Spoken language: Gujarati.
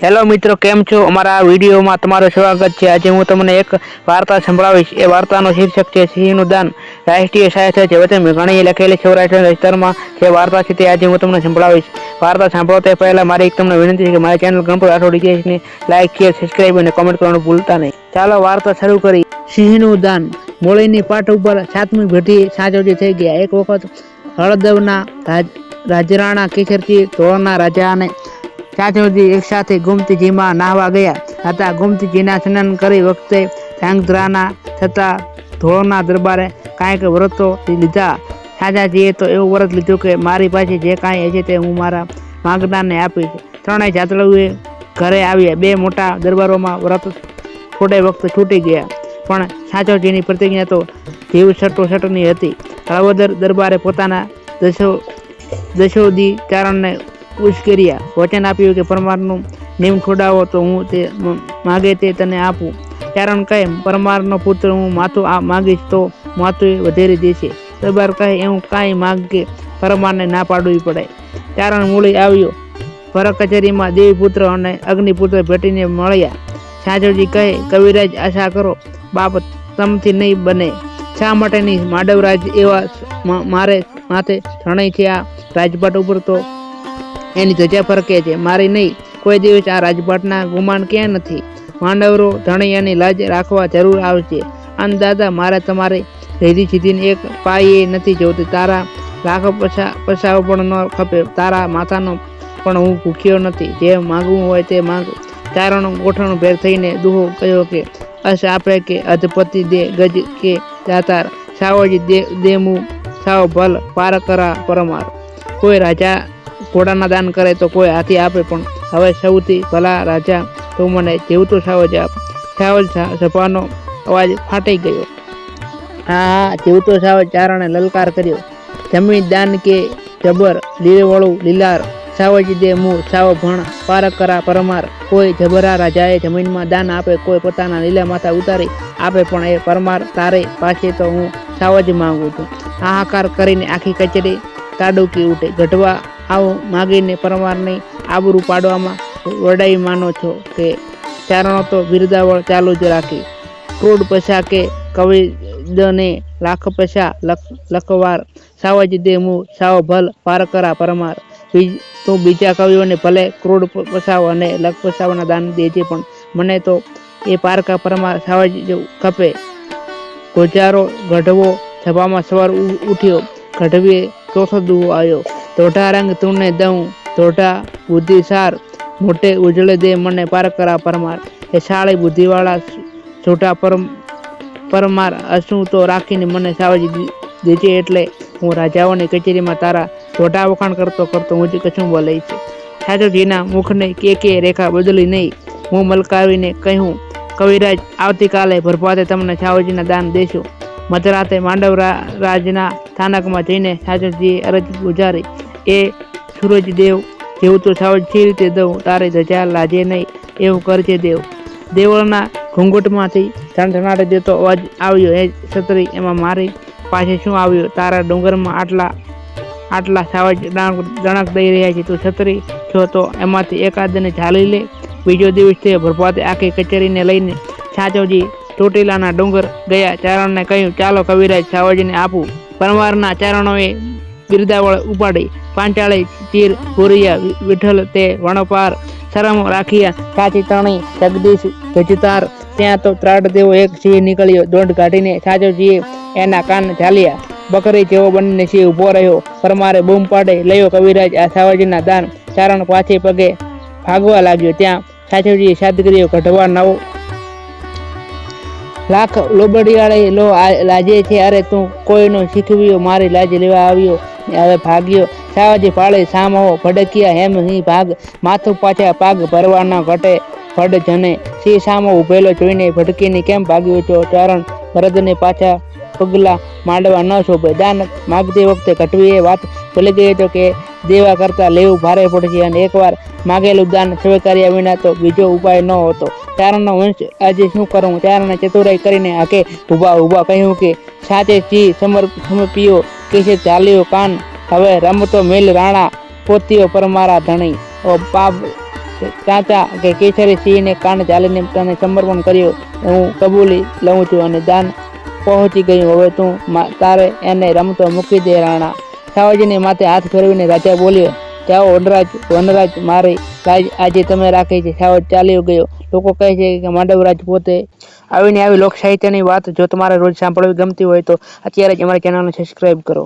હેલો મિત્રો, કેમ છો? અમારા વિડીયોમાં તમારું સ્વાગત છે. આજે હું તમને એક વાર્તા સંભળાવીશ. એ વાર્તાનું શીર્ષક છે સિંહનું દાન રાષ્ટ્રીય સાહિત્ય છે. વચ્ચે ઘણી લખેલી સૌરાષ્ટ્રના વિસ્તારમાં. જે વાર્તા છે તે આજે હું તમને સંભળાવીશ. વાર્તા સાંભળો તે પહેલાં મારી એક તમને વિનંતી છે કે મારી ચેનલ ગણપત રાઠોડ ઇતિહાસને લાઇક શેર સબસ્ક્રાઈબ અને કોમેન્ટ કરવાનું ભૂલતા નહીં. ચાલો વાર્તા શરૂ કરી સિંહનું દાન મોળીની પાટ ઉપર સાતમી ભેટી સાચવજી થઈ ગયા. એક વખત હળદવના રાજ, રાજરાણા કેસરજી ધોળના રાજા અને ચાચોજી એક સાથે ગુમતીજીમાં નાહવા ગયા. હતા. ગુમતીજીના સ્નાન કરી વખતે ધાંગધ્રાના થતા ધોળના દરબારે કાંઈક વ્રતો લીધા. સાજાજીએ તો એવું વ્રત લીધું કે, મારી પાસે જે કાંઈ હશે તે હું મારા માગનારને આપીશ. ત્રણેય જાતળુએ ઘરે આવ્યા બે મોટા દરબારોમાં વ્રત થોડે વખત છૂટી ગયા. પણ સાચોજીની પ્રતિજ્ઞા તો જીવ સટો સટની હતી. હળવદર દરબારે પોતાના દશો દશોદી ચારણને ઉશ્કેર્યા વચન આપ્યું કે પરમારનું નિયમ ખોડાવો તો હું તે માગે તે તને આપું. ચારણ કહે પરમારનો પુત્ર હું માથું આ માગીશ તો માથું વધેરી દેશે. દરબાર કહે, એવું કાંઈ માગે પરમારને ના પાડવી પડે. ચારણ મૂળી આવ્યો. ભર કચેરીમાં દેવીપુત્ર અને અગ્નિપુત્ર ભેટીને મળ્યા. સાજોજી કહે, કવિરાજ, આશા કરો. બાપ તમથી નહીં બને. શા માટેની માડવરાજ એવા મારે માથે શરણાઈ છે આ રાજપાટ ઉપર તો એની ધજા ફરકે છે. મારી નહીં. કોઈ દિવસ આ રાજપાટના ગુમાન ક્યાં નથી? માંડવરો, ધણિયાની લાજ રાખવા જરૂર આવશે. અન દાદા, મારે તમારે રીધી સીધીને એક પાયે નથી જોતી. તારા લાખો પછા, પછાઓ પણ ન ખપે. તારા માથાનો પણ હું ભૂખ્યો નથી. જે માગવું હોય તે માંગ. ચારણ ગોઠણ ભેર થઈને દુહો કહ્યો કે, અસ આપે કે અધપતિ દે ગજ કે દાતાર. સાવજી દે, દેમુ સાવ ભલ પાર કરા પરમાર. કોઈ રાજા ઘોડાના દાન કરે તો કોઈ હાથી આપે પણ હવે સૌથી ભલા રાજા તું મને જીવતો સાવજ આપ સાવજ સભાનો અવાજ ફાટી ગયો. હા હા, જીવતો સાવજ ચારણે લલકાર કર્યો. જમીન, દાન કે જબર, લીલેવાળું, લીલાર, સાવજી દે મું સાવ ભણ પાર કરા પરમાર, કોઈ જબરા રાજાએ જમીનમાં દાન આપે, કોઈ પોતાના લીલા માથા ઉતારી આપે પણ એ પરમાર તારે પાસે તો હું સાવજ માંગુ છું. હાહાકાર કરીને આખી કચેરી તાડુકી ઉઠે. ગઢવા આવું માગીને પરમારની આબરૂ પાડવામાં વડાઈ માનો છો કે ચારણો તો બિરદાવળ ચાલુ જ રાખી. ક્રૂડ પૈસા કે કવિદને લાખ પૈસા લખ, લખવાર, સાવજ દે મુ સાવ ભલ, પાર કરા પરમાર. તું બીજા કવિઓને ભલે ક્રૂડ પસાવ અને લખ પસાવના દાન દેજે, પણ મને તો એ પારકા પરમાર સાવજ ખપે. ગોજારો ગઢવો, સભામાં સવાર ઉઠ્યો. ગઢવીએ ચોથો દુવો આવ્યો ધોઢા રંગ તુને દઉં ધોઢા બુદ્ધિસાર મોટે ઉજળે દે મને પાર કરા પરમાર. એ શાળી બુદ્ધિવાળા છોટા પરમ, પરમાર, અશું તો રાખીને મને સાવજી દેજે એટલે હું રાજાઓની કચેરીમાં તારા ધોઢા વખાણ કરતો કરતો હું જ કશું બોલે છે. સાચોજીના મુખને કે કે રેખા બદલી નહીં. હું મલકાવીને કહ્યું કવિરાજ, આવતીકાલે ભરપાતે તમને સાવજીના દાન દેશું. મધરાતે માંડવ રાજના સ્થાનકમાં જઈને સાચોજીએ અરજ ગુજારી એ સૂરજદેવ જેવું તો સાવજ જે રીતે દઉં, તારે ધજા લાજે નહીં, એવું કરજે દેવ. દેવળના ઘૂંઘટમાંથી ધણધણાટે દેતો અવાજ આવ્યો એ છત્રી, એમાં મારી પાસે શું આવ્યું? તારા ડુંગરમાં આટલા આટલા સાવજ દણક દઈ રહ્યા છે તું છત્રી. છો તો એમાંથી એકાદને ઝાલી લે. બીજો દિવસ તે ભરપાતે આખી કચેરીને લઈને છાચોજી ચોટીલાના ડુંગર ગયા ચારણને કહ્યું, ચાલો કવિરાજ સાવજીને આપું. પરમારના ચારણોએ બિરદાવળ ઉપાડી પાંચાળે તીર ભૂરિયા વિઠ્ઠલ તે વણપાર શરમ રાખ્યા. કાચી તણી જગદીશ ભજતાર. ત્યાં તો ત્રાટ દેવો એક સિંહ નીકળ્યો. દોઢ કાઢીને સાચવજીએ એના કાન ઝાલ્યા. બકરી જેવો બંને સિંહ ઊભો રહ્યો. પરમારે બૂમ પાડે લયો કવિરાજ આ સાવજીના દાન. ચારણ પાછે પગે ભાગવા લાગ્યો. ત્યાં સાચવજીએ સાદગીરીઓ કઢવા નવો લાખ લોબડિયાળે લો લાજે છે, અરે તું કોઈનો શીખવ્યો, મારી લાજ લેવા આવ્યો હવે ભાગ્યો, સાવજી પાળે સામો ભડકિયા હેમ હી ભાગ, માથું પાછા પાગ ભરવાના ઘટે ફડ જને સી સામો ઉભેલો જોઈને ભડકીને કેમ ભાગ્યો છો, ચરણ ભરતને પાછા પગલા માંડવા ન શોભે. દાન માગતી વખતે ઘટવીએ વાત ભૂલી ગઈ હતો કે દેવા કરતા લેવું ભારે પડશે અને એકવાર માગેલું દાન સ્વીકાર્યા વિના તો બીજો ઉપાય ન હતો. ચારણનો વંશ આજે શું કરું? ચારણે ચતુરાઈ કરીને આકે ઊભા ઊભા કહ્યું કે સાચે ચી સમર, સમર્પિયો કે છે ચાલ્યો કાન? હવે રમતો મેલ રાણા પોતીઓ પરમારા ધણી. ઓ પાપ ચાચા, કે કેસરી સિંહને કાન ચાલીને તને સમર્પણ કર્યું, હું કબૂલી લઉં છું અને દાન પહોંચી ગયું. હવે તું તારે એને રમતો મૂકી દે રાણા. સાવજીને માથે હાથ ફેરવીને રાજા બોલ્યો, જાઓ વનરાજ વનરાજ, મારી લાજ આજે તમે રાખી છે. સાવજ ચાલ્યો ગયો. લોકો કહે છે કે માંડવરાજ પોતે આવીને આવી લોક સાહિત્યની વાત જો તમારે રોજ સાંભળવી ગમતી હોય તો અત્યારે જ અમારી ચેનલને સબસ્ક્રાઈબ કરો.